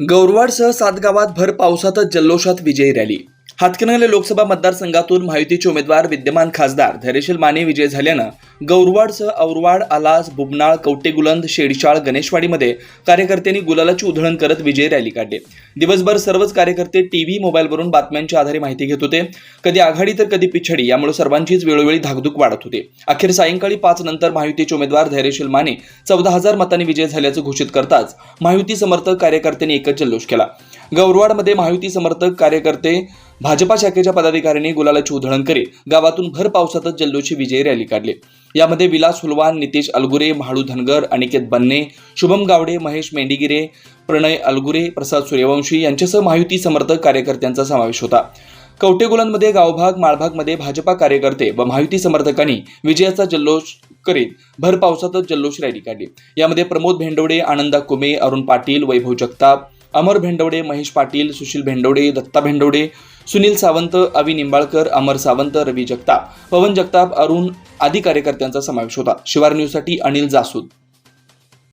गौरवाडसह सात गावात भर पावसातच जल्लोषात विजयी रॅली. हातकणंगले लोकसभा मतदारसंघातून महायुतीचे उमेदवार विद्यमान खासदार धैर्यशील माने विजय झाल्यानं गौरवाडसह औरवाड आलास बुबनाळ कवटेगुलंद शेडशाळ गणेशवाडीमध्ये कार्यकर्त्यांनी गुलालाची उधळण करत विजय रॅली काढली. दिवसभर सर्वच कार्यकर्ते टीव्ही मोबाईलवरून बातम्यांच्या आधारे माहिती घेत होते. कधी आघाडी तर कधी पिछडी यामुळे सर्वांचीच वेळोवेळी धाकधूक वाढत होते. अखेर सायंकाळी पाच नंतर महायुतीचे उमेदवार धैर्यशील माने चौदा हजार मतांनी विजय झाल्याचं घोषित करताच महायुती समर्थक कार्यकर्त्यांनी एकच जल्लोष केला. गौरवाडमध्ये महायुती समर्थक कार्यकर्ते भाजपा शाखेच्या पदाधिकाऱ्यांनी गुलालाची उधळण करीत गावातून भर पावसातच जल्लोषी विजयी रॅली काढली. यामध्ये विलास हुलवान नितेश अलगुरे म्हाळू धनगर अनिकेत बन्ने शुभम गावडे महेश मेंढीगिरे प्रणय अलगुरे प्रसाद सूर्यवंशी यांच्यासह महायुती समर्थक कार्यकर्त्यांचा समावेश होता. कवटेगुलांमध्ये गावभाग माळभागमध्ये भाजपा कार्यकर्ते व महायुती समर्थकांनी विजयाचा जल्लोष करीत भर पावसातच जल्लोष रॅली काढली. यामध्ये प्रमोद भेंडवडे आनंदा कुमे अरुण पाटील वैभव जगताप अमर भेंडवडे महेश पाटील सुशील भेंडवडे दत्ता भेंडवडे सुनील सावंत अवी निंबाळकर अमर सावंत रवी जगताप. पवन जगताप अरुण आदी कार्यकर्त्यांचा समावेश होता. शिवार न्यूजसाठी अनिल जासूद.